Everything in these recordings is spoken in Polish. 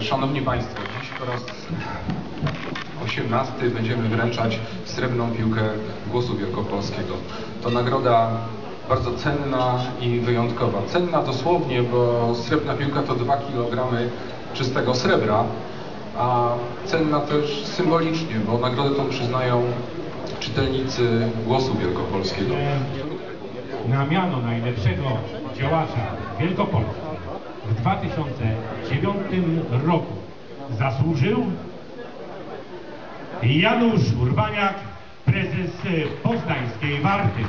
Szanowni Państwo, dziś po raz 18 będziemy wręczać srebrną piłkę Głosu Wielkopolskiego. To nagroda bardzo cenna i wyjątkowa. Cenna dosłownie, bo srebrna piłka to 2 kg czystego srebra, a cenna też symbolicznie, bo nagrodę tą przyznają czytelnicy Głosu Wielkopolskiego. na miano najlepszego działacza Wielkopolski w 2009 roku zasłużył Janusz Urbaniak, prezes poznańskiej Warty.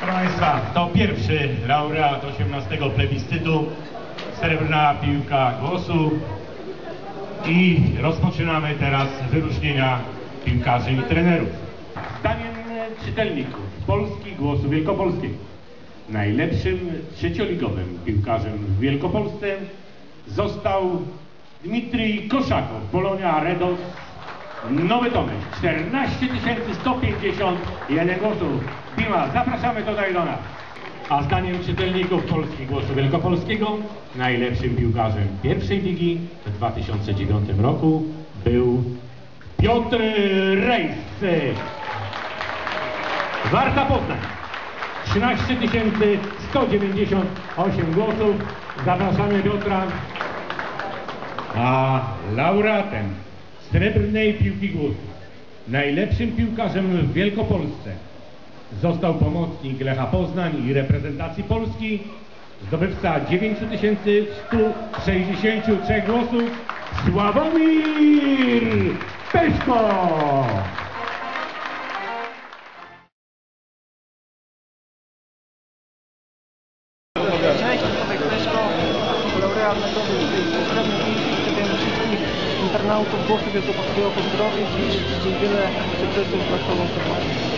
Proszę Państwa, to pierwszy laureat 18 plebiscytu, srebrna piłka głosu i rozpoczynamy teraz wyróżnienia piłkarzy i trenerów. Zdaniem czytelników Polski Głosu Wielkopolskiego najlepszym trzecioligowym piłkarzem w Wielkopolsce został Dmitrij Koszakow, Polonia Redos, Nowy Tomek, 14 151 głosów. Pima, zapraszamy tutaj do nas. A zdaniem czytelników Polski Głosu Wielkopolskiego najlepszym piłkarzem pierwszej ligi w 2009 roku był Piotr Rejs. Warta Poznań. 13 198 głosów. Zapraszamy Piotra. A laureatem srebrnej piłki głosu, najlepszym piłkarzem w Wielkopolsce został pomocnik Lecha Poznań i reprezentacji Polski, zdobywca 9163 głosów, Sławomir Peszko. realne dowód, że potrzebne przedstawiamy wszystkich internautów, głosów, jego zdrowia i dziś wiele sukcesów dla Polski.